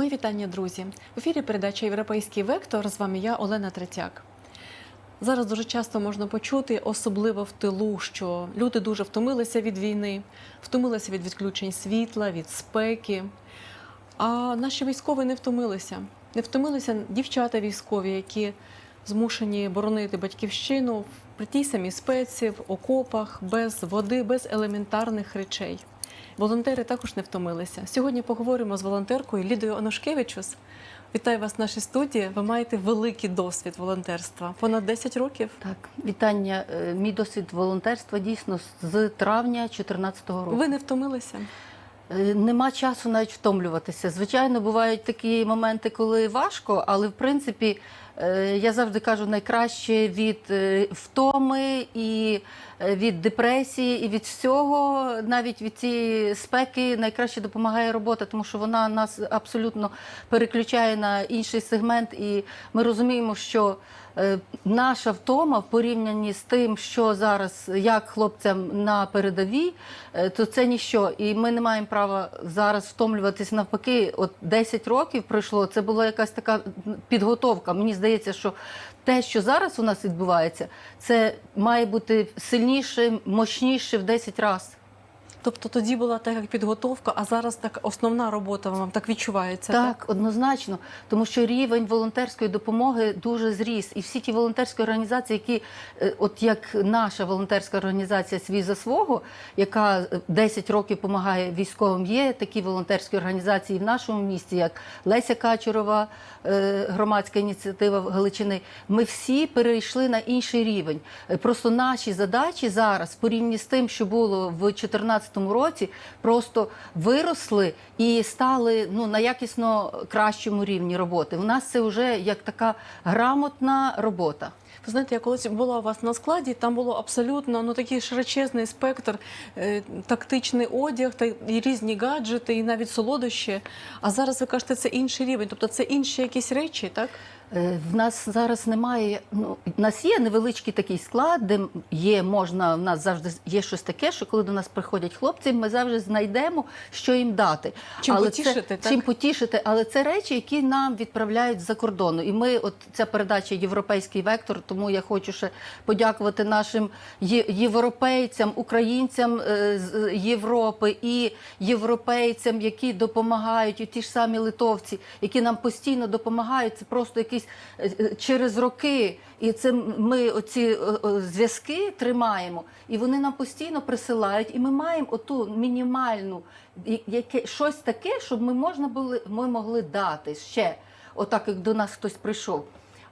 Мої вітання, друзі. В ефірі передача Європейський вектор. З вами я, Олена Третяк. Зараз дуже часто можна почути, особливо в тилу, що люди дуже втомилися від війни, втомилися від відключень світла, від спеки. А наші військові не втомилися. Не втомилися дівчата військові, які змушені боронити батьківщину при тій самій спеці, в окопах, без води, без елементарних речей. Волонтери також не втомилися. Сьогодні поговоримо з волонтеркою Лідою Онушкевичус. Вітаю вас в нашій студії. Ви маєте великий досвід волонтерства. Понад 10 років. Так, вітання. Е, Мій досвід волонтерства дійсно з травня 2014 року. Ви не втомилися? Е, Нема часу навіть втомлюватися. Звичайно, бувають такі моменти, коли важко, але в принципі я завжди кажу найкраще від е, втоми і е, від депресії, і від всього, навіть від цієї спеки, найкраще допомагає робота, тому що вона нас абсолютно переключає на інший сегмент, і ми розуміємо, що. Е, Наша втома в порівнянні з тим, що зараз як хлопцям на передовій, е, то це ніщо. І ми не маємо права зараз втомлюватись навпаки. От 10 років пройшло. Це була якась така підготовка. Мені здається, що те, що зараз у нас відбувається, це має бути сильніше, мощніше в 10 разів. Тобто тоді була так як підготовка, а зараз так основна робота вам так відчувається. Так, однозначно, тому що рівень волонтерської допомоги дуже зріс, і всі ті волонтерські організації, які, е, от як наша волонтерська організація Свій за свого, яка е, 10 років допомагає військовим, є такі волонтерські організації в нашому місті, як Леся Качурова, е, громадська ініціатива Галичини. Ми всі перейшли на інший рівень. Е, Просто наші задачі зараз, порівняно з тим, що було в 2014 році, просто виросли і стали ну на якісно кращому рівні роботи. У нас це вже як така грамотна робота. Ви знаєте, я колись була у вас на складі, там було абсолютно ну такий широчезний спектр, е, тактичний одяг та і різні гаджети, і навіть солодощі. А зараз ви кажете, це інший рівень, тобто це інші якісь речі, так? Е, В нас зараз немає. Ну в нас є невеличкий такий склад, де є можна. В нас завжди є щось таке, що коли до нас приходять хлопці, ми завжди знайдемо, що їм дати. Чим але потішити, це, так? чим потішити, але це речі, які нам відправляють за кордону. І ми, от ця передача Європейський вектор. Тому я хочу ще подякувати нашим європейцям, українцям е, з Європи і європейцям, які допомагають, і ті ж самі литовці, які нам постійно допомагають. Це просто якісь е, е, через роки. І це ми оці е, зв'язки тримаємо, і вони нам постійно присилають, і ми маємо оту мінімальну яке щось таке, щоб ми можна були, ми могли дати ще, отак як до нас хтось прийшов.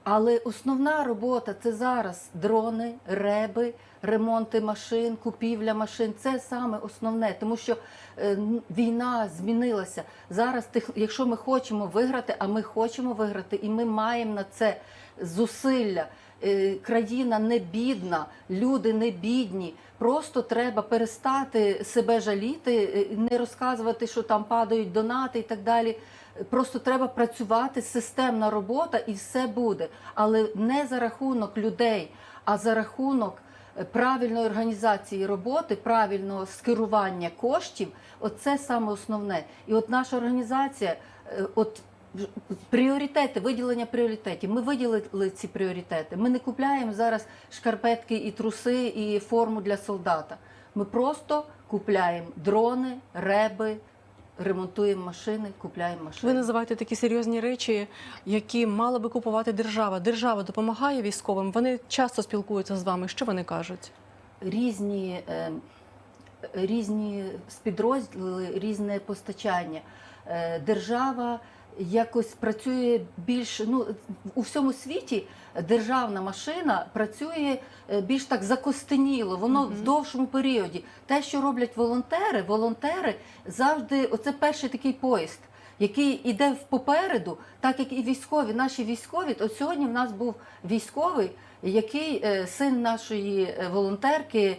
Але основна робота це зараз дрони, реби, ремонти машин, купівля машин. Це саме основне, тому що е, війна змінилася. Зараз, тих, якщо ми хочемо виграти, а ми хочемо виграти, і ми маємо на це зусилля. Е, Країна не бідна, люди не бідні. Просто треба перестати себе жаліти, е, не розказувати, що там падають донати і так далі. Просто треба працювати, системна робота, і все буде. Але не за рахунок людей, а за рахунок е, правильної організації роботи, правильного скерування коштів. Оце саме основне. І от наша організація, е, от пріоритети, виділення пріоритетів. Ми виділили ці пріоритети. Ми не купляємо зараз шкарпетки і труси, і форму для солдата. Ми просто купляємо дрони, реби, ремонтуємо машини, купляємо машини. Ви називаєте такі серйозні речі, які мала би купувати держава. Держава допомагає військовим. Вони часто спілкуються з вами. Що вони кажуть? різні, е, різні підрозділи, різне постачання. Е, Держава якось працює більш ну у всьому світі державна машина працює е, більш так закостеніло, воно в довшому періоді. Те, що роблять волонтери, волонтери завжди оце перший такий поїзд. Який іде попереду, так як і військові, наші військові. От сьогодні в нас був військовий, який е, син нашої е, волонтерки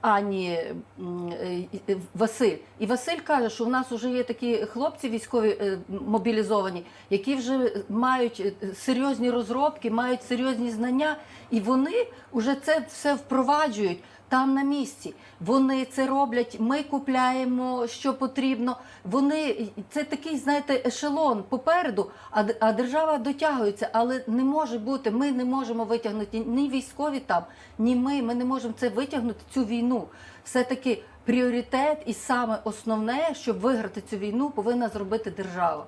Ані е, Василь. І Василь каже, що в нас вже є такі хлопці військові е, мобілізовані, які вже мають е, серйозні розробки, мають серйозні знання, і вони вже це все впроваджують. Там на місці. Вони це роблять. Ми купляємо, що потрібно. Вони це такий, знаєте, ешелон попереду, а, а держава дотягується, але не може бути. Ми не можемо витягнути ні військові там, ні ми. Ми не можемо це витягнути цю війну. Все таки пріоритет і саме основне, щоб виграти цю війну, повинна зробити держава.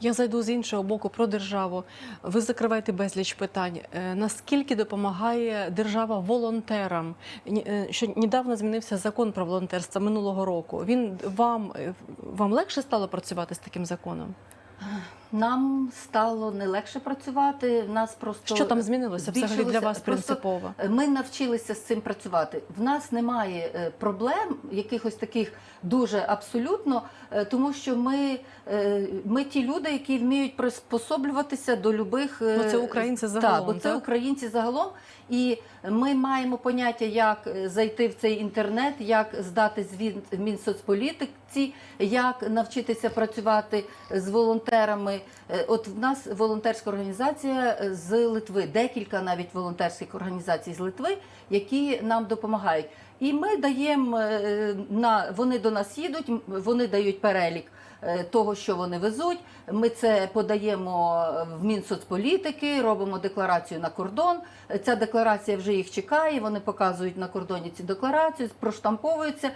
Я зайду з іншого боку про державу. Ви закриваєте безліч питань. Е, Наскільки допомагає держава волонтерам? Е, Що недавно змінився закон про волонтерство минулого року. Він вам е, вам легше стало працювати з таким законом? Нам стало не легше працювати. В нас просто Що там змінилося взагалі для вас принципово? Ми навчилися з цим працювати. В нас немає е, проблем, якихось таких дуже абсолютно, е, тому що ми, е, ми ті люди, які вміють приспособлюватися до любих Ну, це українці Так, бо це так? українці загалом. І ми маємо поняття, як е, зайти в цей інтернет, як здати звіт в Мінсоцполітиці, як навчитися працювати з волонтерами. Е, От в нас волонтерська організація е, з Литви, декілька навіть волонтерських організацій з Литви, які нам допомагають. І ми даємо на вони до нас їдуть, вони дають перелік того, що вони везуть. Ми це подаємо в Мінсоцполітики, робимо декларацію на кордон. Е, Ця декларація вже їх чекає. Вони показують на кордоні ці декларації, проштамповуються,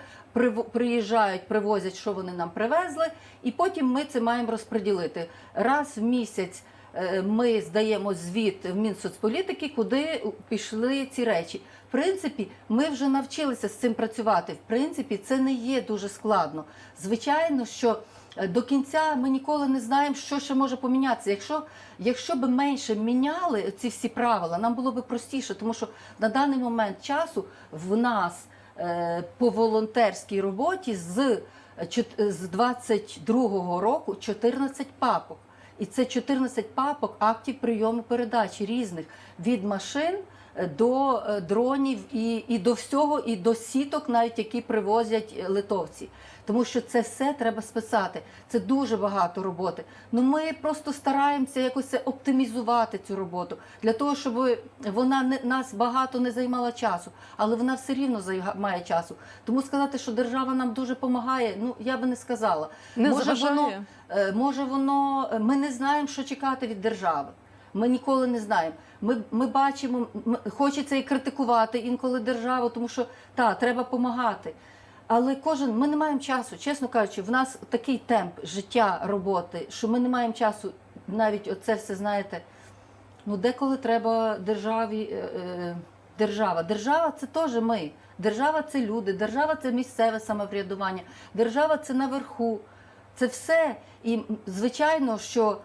приїжджають, привозять, що вони нам привезли, і потім ми це маємо розподілити раз в місяць. е, Ми здаємо звіт в Мінсоцполітики, куди пішли ці речі. В принципі, ми вже навчилися з цим працювати. В принципі, це не є дуже складно. Звичайно, що е, до кінця ми ніколи не знаємо, що ще може помінятися. Якщо, якщо б менше міняли ці всі правила, нам було б простіше, тому що на даний момент часу в нас е, по волонтерській роботі з, е, з 22-го року 14 папок. І це 14 папок актів прийому передачі різних від машин е, до е, дронів і, і до всього, і до сіток, навіть які привозять е, литовці. Тому що це все треба списати. Це дуже багато роботи. Ну ми просто стараємося якось оптимізувати цю роботу для того, щоб вона не нас багато не займала часу, але вона все рівно займає часу. Тому сказати, що держава нам дуже допомагає, ну я би не сказала. Не може воно, заважає? е, може воно, ми не знаємо, що чекати від держави. Ми ніколи не знаємо. Ми, ми бачимо, хочеться і критикувати інколи державу, тому що та треба допомагати. Але кожен ми не маємо часу, чесно кажучи, в нас такий темп життя, роботи, що ми не маємо часу навіть оце все знаєте. Ну, деколи треба державі. е, е, Держава. Держава це теж ми. Держава це люди, держава це місцеве самоврядування, держава це наверху. Це все. І звичайно, що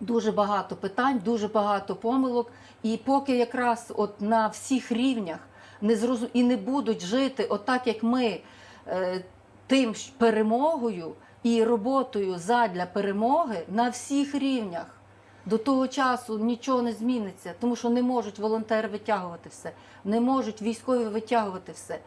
дуже багато питань, дуже багато помилок. І поки якраз от на всіх рівнях не зрозу... і не будуть жити отак, як ми, е, тим перемогою і роботою задля перемоги на всіх рівнях. До того часу нічого не зміниться, тому що не можуть волонтери витягувати все, не можуть військові витягувати все.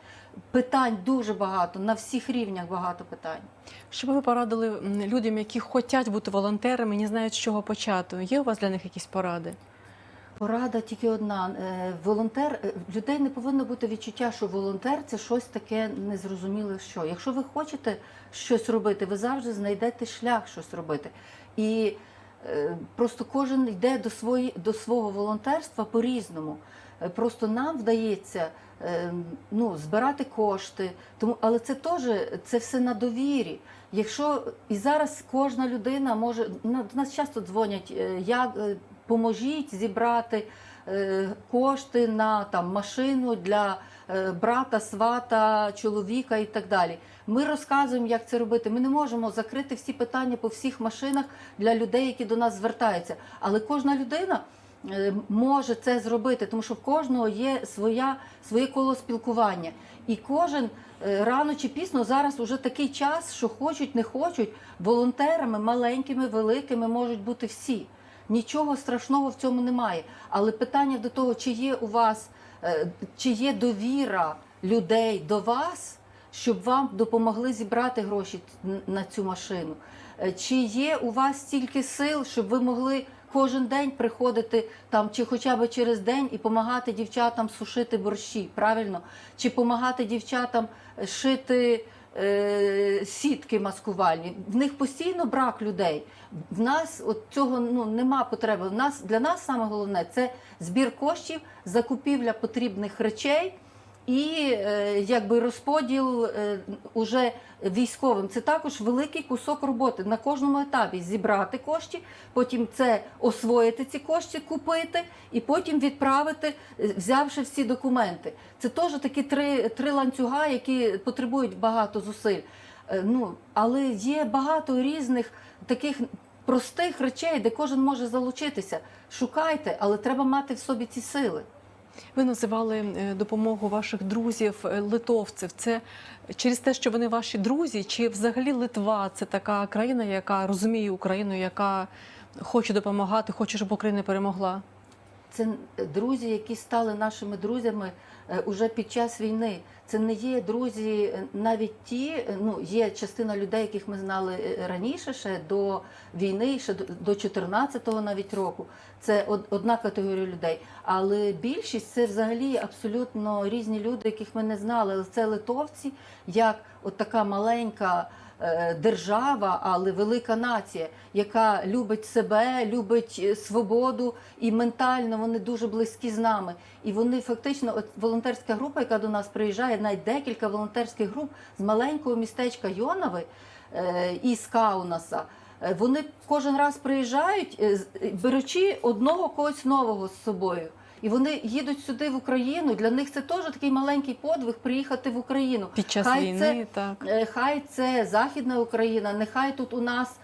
Питань дуже багато, на всіх рівнях багато питань. Що б ви порадили людям, які хочуть бути волонтерами, не знають, з чого почати? Є у вас для них якісь поради? Порада тільки одна. Е, Волонтер е, людей не повинно бути відчуття, що волонтер це щось таке незрозуміле. Що якщо ви хочете щось робити, ви завжди знайдете шлях щось робити. І е, просто кожен йде до свої, до свого волонтерства по-різному. Просто нам вдається ну, збирати кошти, тому, але це теж це все на довірі. Якщо і зараз кожна людина може на- нас часто дзвонять, е, як е, поможіть зібрати е, кошти на там машину для брата, свата, чоловіка і так далі. Ми розказуємо, як це робити. Ми не можемо закрити всі питання по всіх машинах для людей, які до нас звертаються. Але кожна людина може це зробити, тому що в кожного є своя, своє коло спілкування. І кожен е, рано чи пізно зараз уже такий час, що хочуть, не хочуть, волонтерами маленькими, великими можуть бути всі. Нічого страшного в цьому немає. Але питання до того, чи є у вас, е, чи є довіра людей до вас, щоб вам допомогли зібрати гроші на цю машину. Е, Чи є у вас стільки сил, щоб ви могли кожен день приходити там, чи хоча б через день і допомагати дівчатам сушити борщі, правильно? Чи допомагати дівчатам шити е, сітки маскувальні. В них постійно брак людей. В нас от цього ну нема потреби. В нас для нас саме головне це збір коштів, закупівля потрібних речей. І е, якби розподіл е, уже військовим це також великий кусок роботи на кожному етапі зібрати кошти, потім це освоїти ці кошти, купити і потім відправити, е, взявши всі документи. Це теж такі три, три ланцюга, які потребують багато зусиль. Ну але є багато різних таких простих речей, де кожен може залучитися. Шукайте, але треба мати в собі ці сили. Ви називали е, допомогу ваших друзів е, литовців. Це через те, що вони ваші друзі, чи взагалі Литва це така країна, яка розуміє Україну, яка хоче допомагати, хоче, щоб Україна перемогла? Це друзі, які стали нашими друзями е, уже під час війни. Це не є друзі, е, навіть ті. е, Ну є частина людей, яких ми знали е, раніше, ще до війни, ще до- до 14-го навіть року. Це одна категорія людей. Але більшість це взагалі абсолютно різні люди, яких ми не знали. Це литовці, як от така маленька е, держава, але велика нація, яка любить себе, любить е, свободу і ментально вони дуже близькі з нами. І вони фактично, от волонтерська група, яка до нас приїжджає, навіть декілька волонтерських груп з маленького містечка Йонави е, і з Каунаса. е, Вони кожен раз приїжджають, е, беручи одного когось нового з собою. І вони їдуть сюди в Україну. Для них це теж такий маленький подвиг приїхати в Україну. Під час Хай війни, це так. Е, Хай це Західна Україна, нехай тут у нас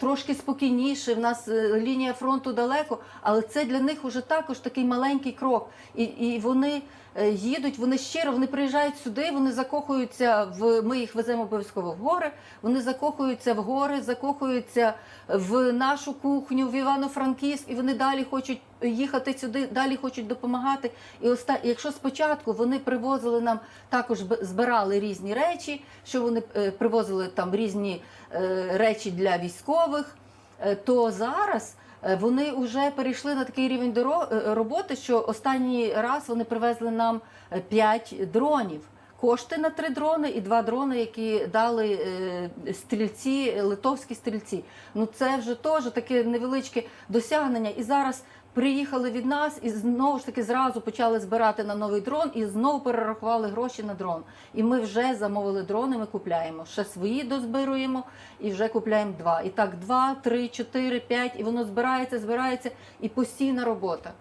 трошки спокійніше, в нас е, лінія фронту далеко, але це для них уже також такий маленький крок. І, і вони е, їдуть, вони щиро, вони приїжджають сюди, вони закохуються в. Ми їх веземо обов'язково в гори. Вони закохуються в гори, закохуються в нашу кухню, в Івано-Франківськ, і вони далі хочуть їхати сюди, далі хочуть допомагати. І оста... якщо спочатку вони привозили нам також збирали різні речі, що вони е, привозили там різні е, речі для військових, е, то зараз. е, Вони вже перейшли на такий рівень е, роботи, що останній раз вони привезли нам 5 дронів. Кошти на три дрони і два дрони, які дали е, стрільці, литовські стрільці. Ну це вже теж таке невеличке досягнення. І зараз приїхали від нас і знову ж таки зразу почали збирати на новий дрон і знову перерахували гроші на дрон. І ми вже замовили дрони. Ми купляємо. Ще свої дозбируємо і вже купляємо два. І так, два, три, чотири, п'ять, і воно збирається, збирається, і постійна робота.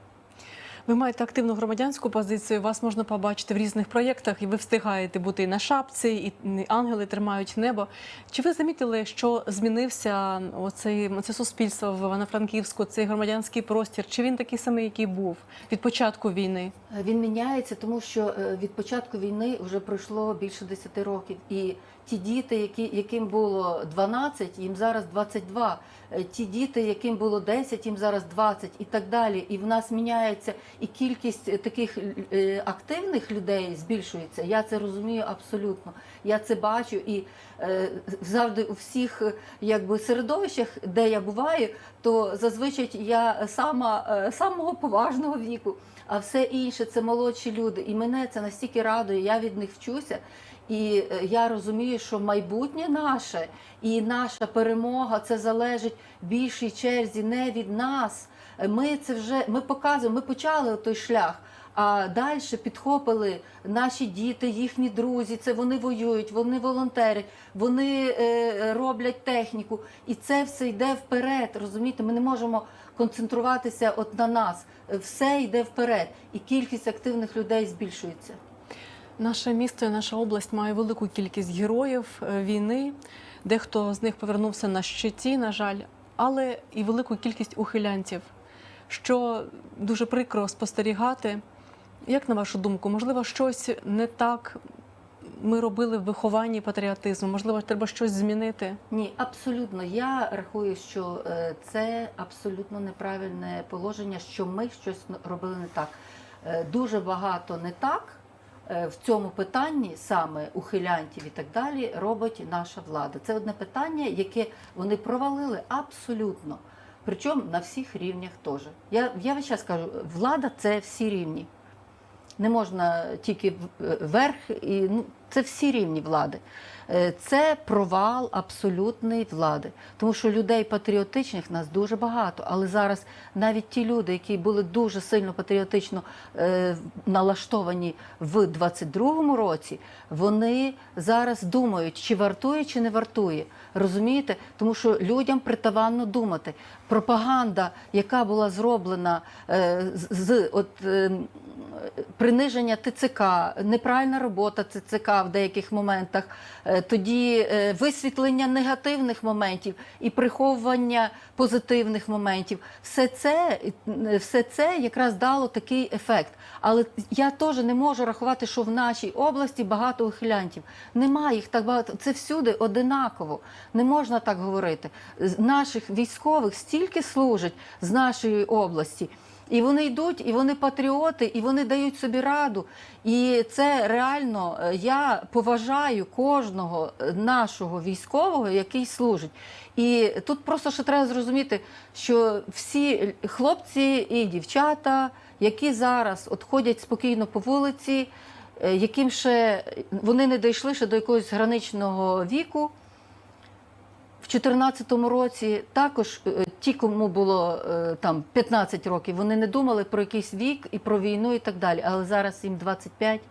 Ви маєте активну громадянську позицію. Вас можна побачити в різних проєктах, і ви встигаєте бути і на шапці, і ангели тримають небо. Чи ви замітили, що змінився оцей це суспільство в Івано-Франківську, цей громадянський простір? Чи він такий самий, який був від початку війни? Е, Він міняється, тому що е, від початку війни вже пройшло більше 10 років. І ті діти, які, яким було 12, їм зараз 22. Е, Ті діти, яким було 10, їм зараз 20 і так далі. І в нас міняється і кількість таких е, активних людей збільшується. Я це розумію абсолютно. Я це бачу і е, завжди у всіх якби середовищах, де я буваю, то зазвичай я сама самого поважного віку. А все інше це молодші люди. І мене це настільки радує, я від них вчуся. І е, я розумію, що майбутнє наше і наша перемога це залежить більшій черзі не від нас. Ми це вже ми показуємо, ми почали той шлях. А далі підхопили наші діти, їхні друзі. Це вони воюють, вони волонтери, вони е, роблять техніку, і це все йде вперед. Розумієте, ми не можемо концентруватися от на нас. Все йде вперед, і кількість активних людей збільшується. Наше місто і наша область має велику кількість героїв е, війни. Дехто з них повернувся на щиті, на жаль, але і велику кількість ухилянців, що дуже прикро спостерігати. Як на вашу думку, можливо, щось не так ми робили в вихованні патріотизму? Можливо, треба щось змінити? Ні, абсолютно. Я рахую, що е, це абсолютно неправильне положення, що ми щось робили не так. Е, Дуже багато не так е, в цьому питанні, саме ухилянтів і так далі, робить наша влада. Це одне питання, яке вони провалили абсолютно. Причому на всіх рівнях теж. Я, я весь час кажу, влада це всі рівні. Не можна тільки в- е, і ну, це всі рівні влади. Е, Це провал абсолютної влади, тому що людей патріотичних нас дуже багато. Але зараз навіть ті люди, які були дуже сильно патріотично е, налаштовані в 22-му році, вони зараз думають, чи вартує, чи не вартує. Розумієте? Тому що людям притаванно думати. Пропаганда, яка була зроблена е, з, з от. е, приниження ТЦК, неправильна робота ТЦК в деяких моментах, е, тоді е, висвітлення негативних моментів і приховування позитивних моментів. Все це, е, все це якраз дало такий ефект. Але я теж не можу рахувати, що в нашій області багато ухилянтів. Немає їх так багато. Це всюди одинаково. Не можна так говорити. З наших військових стільки служать з нашої області. І вони йдуть, і вони патріоти, і вони дають собі раду. І це реально е, я поважаю кожного е, нашого військового, який служить. І тут просто ще треба зрозуміти, що всі хлопці і дівчата, які зараз от ходять спокійно по вулиці, е, яким ще вони не дійшли ще до якогось граничного віку. В 2014 році також е, ті, кому було е, там 15 років, вони не думали про якийсь вік і про війну і так далі. Але зараз їм 25.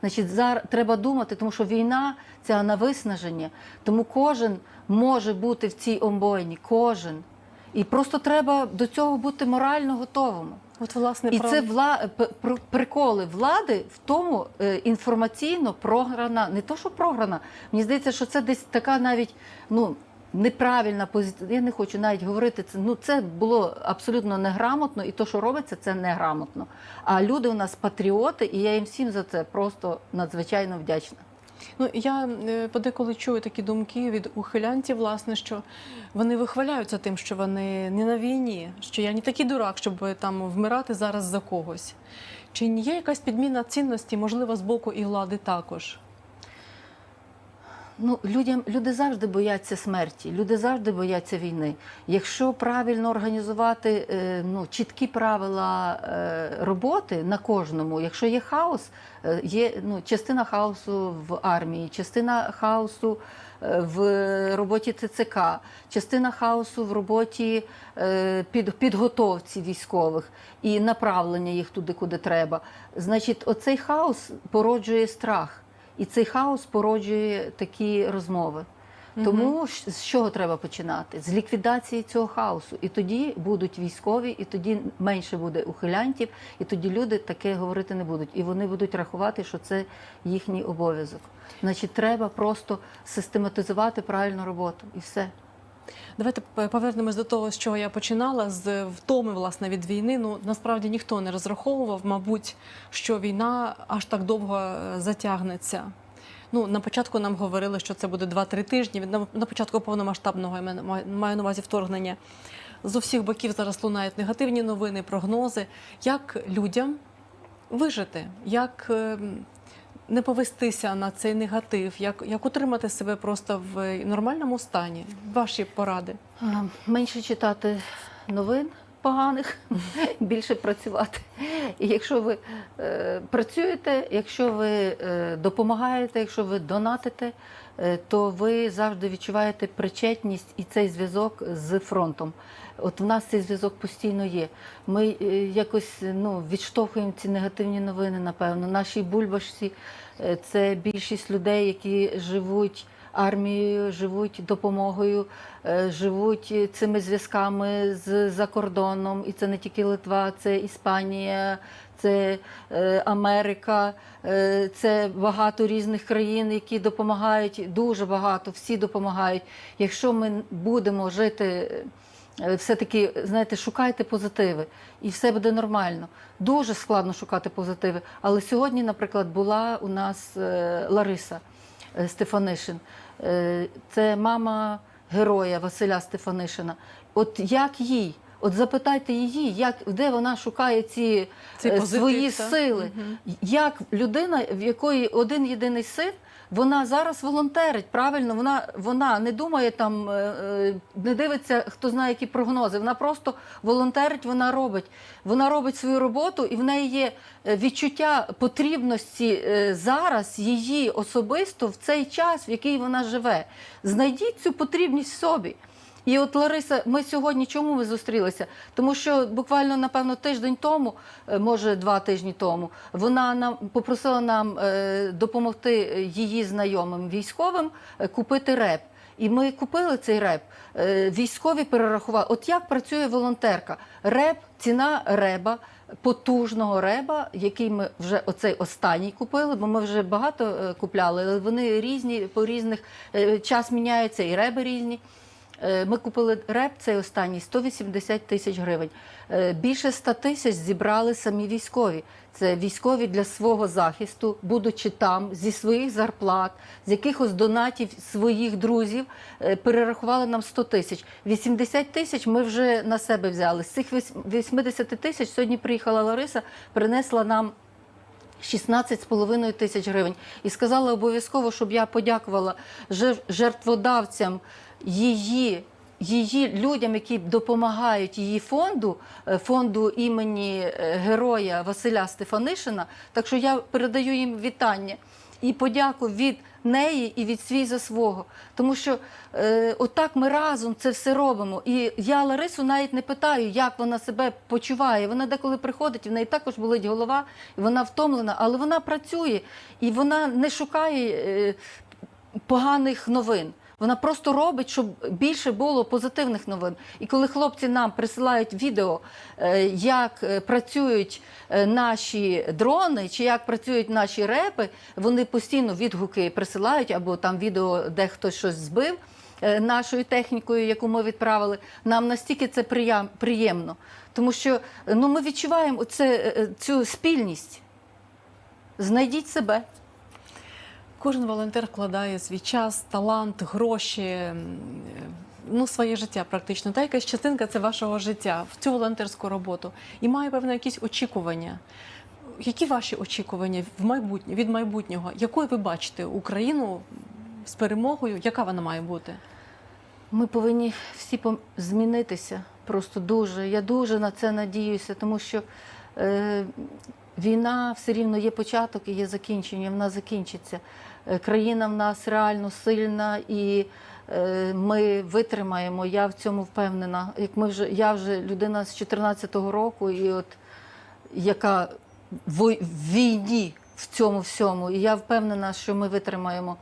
Значить, зараз треба думати, тому що війна це на виснаження. Тому кожен може бути в цій омбойні, кожен. І просто треба до цього бути морально готовим. От, власне, І про... це вла... приколи влади в тому е, інформаційно програна, не то, що програна. Мені здається, що це десь така навіть ну. Неправильна позиція. Я не хочу навіть говорити це. Ну це було абсолютно неграмотно, і то, що робиться, це неграмотно. А люди у нас патріоти, і я їм всім за це просто надзвичайно вдячна. Ну я е, подеколи чую такі думки від ухилянтів, власне, що вони вихваляються тим, що вони не на війні, що я не такий дурак, щоб там вмирати зараз за когось. Чи є якась підміна цінності, можливо, з боку і влади також? Ну, людям люди завжди бояться смерті, люди завжди бояться війни. Якщо правильно організувати е, ну, чіткі правила е, роботи на кожному, якщо є хаос, е, є ну, частина хаосу в армії, частина хаосу в роботі ТЦК, частина хаосу в роботі під, підготовці військових і направлення їх туди, куди треба. Значить, оцей хаос породжує страх. І цей хаос породжує такі розмови. Тому з чого треба починати? З ліквідації цього хаосу. І тоді будуть військові, і тоді менше буде ухилянтів, і тоді люди таке говорити не будуть. І вони будуть рахувати, що це їхній обов'язок. Значить, треба просто систематизувати правильну роботу і все. Давайте повернемось до того, з чого я починала, з втоми власне від війни. Ну насправді ніхто не розраховував, мабуть, що війна аж так довго е, затягнеться. Ну на початку нам говорили, що це буде 2-3 тижні. На, початку повномасштабного я маю на увазі вторгнення. З усіх боків зараз лунають негативні новини, прогнози. Як людям вижити? Як ем, не повестися на цей негатив? Як, як утримати себе просто в нормальному стані? Ваші поради. Менше читати новин поганих, більше працювати. І якщо ви е, працюєте, якщо ви е, допомагаєте, якщо ви донатите, е, то ви завжди відчуваєте причетність і цей зв'язок з фронтом. От в нас цей зв'язок постійно є. Ми е, якось ну, відштовхуємо ці негативні новини, напевно. Нашій бульбашці е, це більшість людей, які живуть армією, живуть допомогою, е, живуть цими зв'язками з за кордоном. І це не тільки Литва, це Іспанія, це е, Америка, е, це багато різних країн, які допомагають. Дуже багато, всі допомагають. Якщо ми будемо жити. Е, Все-таки, знаєте, шукайте позитиви, і все буде нормально. Дуже складно шукати позитиви. Але сьогодні, наприклад, була у нас е, Лариса е, Стефанишин. Це мама героя Василя Стефанишина. От як їй? От запитайте її, як де вона шукає ці е, позитив, свої так? сили. Мгм. Як людина, в якої один єдиний син, вона зараз волонтерить. Правильно, вона, вона не думає там, е, е, не дивиться, хто знає, які прогнози. Вона просто волонтерить, вона робить. Вона робить свою роботу, і в неї є е, відчуття потрібності зараз її особисто в цей час, в який вона живе. Знайдіть цю потрібність в собі. І от Лариса, ми сьогодні чому ми зустрілися? Тому що буквально, напевно, тиждень тому, е, може два тижні тому, вона нам попросила нам е, допомогти її знайомим військовим е, купити реп. І ми купили цей реп. Військові перерахували. От як працює волонтерка? Реп, ціна реба, потужного реба, який ми вже оцей останній купили, бо ми вже багато купляли, але вони різні по різних час міняється, і реби різні. Е, Ми купили реп, цей останній 180 тисяч гривень. Е, Більше 100 тисяч зібрали самі військові. Це військові для свого захисту, будучи там зі своїх зарплат, з якихось донатів своїх друзів, е, перерахували нам 100 тисяч. 80 тисяч ми вже на себе взяли. З цих віс- 80 тисяч сьогодні приїхала Лариса, принесла нам 16,5 тисяч гривень. І сказала обов'язково, щоб я подякувала жертводавцям її. Її людям, які допомагають її фонду, е, фонду імені е, героя Василя Стефанишина. Так що я передаю їм вітання і подяку від неї і від свій за свого. Тому що е, отак ми разом це все робимо. І я Ларису навіть не питаю, як вона себе почуває. Вона деколи приходить, в неї також болить голова, вона втомлена, але вона працює і вона не шукає е, поганих новин. Вона просто робить, щоб більше було позитивних новин. І коли хлопці нам присилають відео, е, як е, працюють е, наші дрони, чи як працюють наші репи, вони постійно відгуки присилають, або там відео, де хтось щось збив нашою технікою, яку ми відправили. Нам настільки це приємно, тому що ну, ми відчуваємо оце, цю спільність. Знайдіть себе. Кожен волонтер вкладає свій час, талант, гроші, е, ну, своє життя практично. Та якась частинка це вашого життя в цю волонтерську роботу. І має певно якісь очікування. Які ваші очікування в майбутнє від майбутнього? Якою ви бачите Україну з перемогою? Яка вона має бути? Ми повинні всі змінитися просто дуже. Я дуже на це надіюся, тому що е, війна все рівно є початок і є закінчення. Вона закінчиться. Е, країна в нас реально сильна і. е, Ми витримаємо, я в цьому впевнена. Як ми вже я вже людина з 14-го року, і от яка в в війні в цьому всьому, і я впевнена, що ми витримаємо.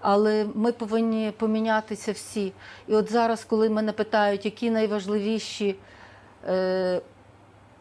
Але ми повинні помінятися всі. І от зараз, коли мене питають, які найважливіші е,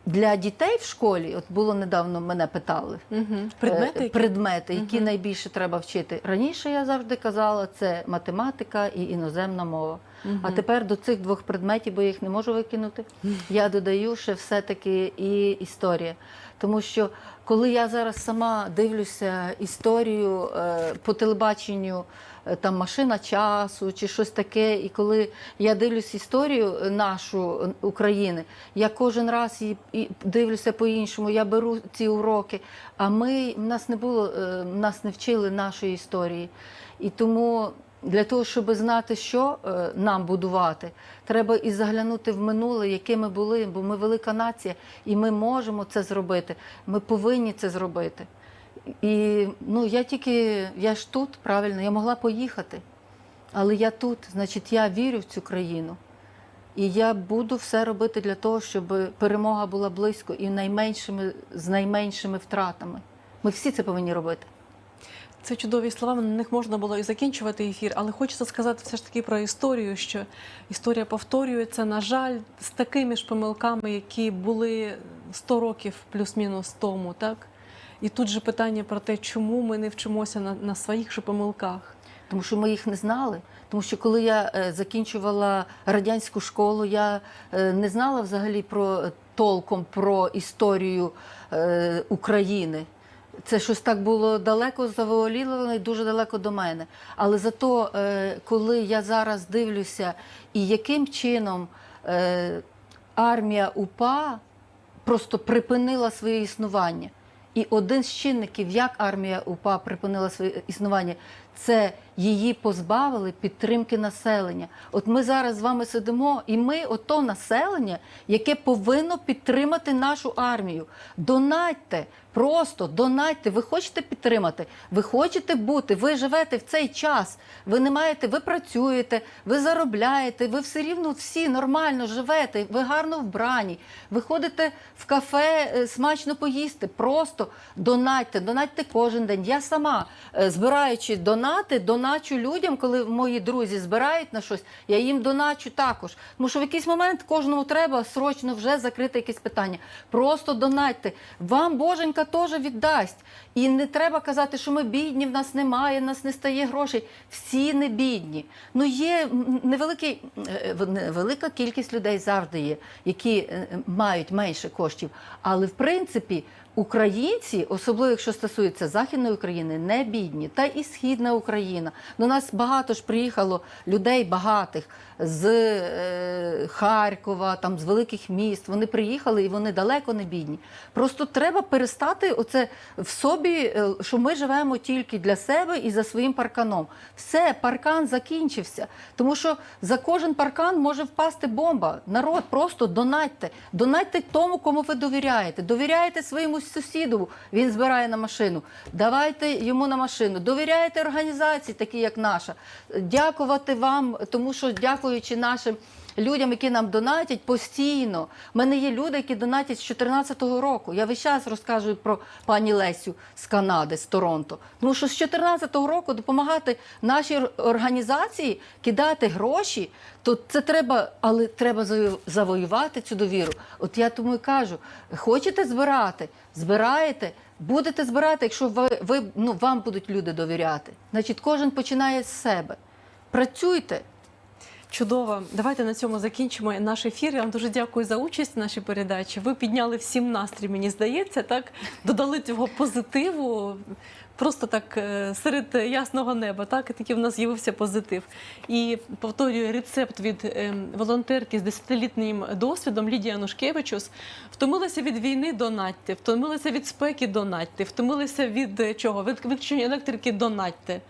для дітей в школі, от було недавно мене питали. Угу. Предмети? Які? предмети, які угу. найбільше треба вчити. Раніше я завжди казала, це математика і іноземна мова. Угу. А тепер до цих двох предметів, бо я їх не можу викинути, я додаю ще все-таки і історія. Тому що коли я зараз сама дивлюся історію е, по телебаченню, е, там машина часу чи щось таке, і коли я дивлюсь історію е, нашу України, я кожен раз її дивлюся по-іншому, я беру ці уроки. А ми в нас не було, нас не вчили нашої історії. І тому для того, щоб знати, що е, нам будувати, треба і заглянути в минуле, яке ми були, бо ми велика нація, і ми можемо це зробити. Ми повинні це зробити. І ну, я тільки, я ж тут, правильно, я могла поїхати, але я тут, значить, я вірю в цю країну. І я буду все робити для того, щоб перемога була близько і найменшими, з найменшими втратами. Ми всі це повинні робити. Це чудові слова, на них можна було і закінчувати ефір, але хочеться сказати все ж таки про історію, що історія повторюється, на жаль, з такими ж помилками, які були 100 років плюс-мінус тому, так? І тут же питання про те, чому ми не вчимося на, на своїх же помилках. тому що ми їх не знали. Тому що коли я е, закінчувала радянську школу, я е, не знала взагалі про толком про історію е, України. Це щось так було далеко заволіло і дуже далеко до мене. Але зато, е, коли я зараз дивлюся, і яким чином е, армія УПА просто припинила своє існування. І один з чинників, як армія УПА припинила своє існування, це її позбавили підтримки населення. От ми зараз з вами сидимо, і ми, ото населення, яке повинно підтримати нашу армію. Донатьте, просто донатьте. Ви хочете підтримати, ви хочете бути, ви живете в цей час. Ви не маєте, ви працюєте, ви заробляєте, ви все рівно всі нормально живете, ви гарно вбрані. Ви ходите в кафе е, смачно поїсти. Просто донатьте, донатьте кожен день. Я сама е, збираючи донати, доначу людям, коли мої друзі збирають на щось, я їм доначу також. Тому що в якийсь момент кожному треба срочно вже закрити якесь питання. Просто донатьте. Вам Боженька теж віддасть. І не треба казати, що ми бідні, в нас немає, в нас не стає грошей. Всі не бідні. Ну є невеликий, е, невелика кількість людей завжди є, які е, мають менше коштів. Але в принципі. Українці, особливо якщо стосується Західної України, не бідні, та і Східна Україна. До нас багато ж приїхало людей багатих з е, Харкова, там з великих міст. Вони приїхали і вони далеко не бідні. Просто треба перестати оце в собі, е, що ми живемо тільки для себе і за своїм парканом. Все, паркан закінчився. Тому що за кожен паркан може впасти бомба. Народ, просто донатьте. Донатьте тому, кому ви довіряєте. Довіряєте своєму сусіду, він збирає на машину. Давайте йому на машину. Довіряєте організації, такі як наша. Дякувати вам, тому що дякуючи нашим. Людям, які нам донатять постійно. У мене є люди, які донатять з 2014 року. Я весь час розказую про пані Лесю з Канади, з Торонто. Тому що з 2014 року допомагати нашій організації кидати гроші, то це треба, але треба завоювати цю довіру. От я тому і кажу: хочете збирати, збираєте. Будете збирати, якщо ви, ви ну вам будуть люди довіряти. Значить, кожен починає з себе. Працюйте. Чудово. Давайте на цьому закінчимо наш ефір. Я вам дуже дякую за участь в нашій передачі. Ви підняли всім настрій, мені здається, так додали цього позитиву. Просто так е, серед ясного неба, так і такий в нас з'явився позитив. І повторюю рецепт від е, волонтерки з десятилітнім досвідом Лідії Анушкевичус. Втомилися від війни донатьте, втомилися від спеки донатьте, втомилися від е, чого? Від відключення електрики донатьте.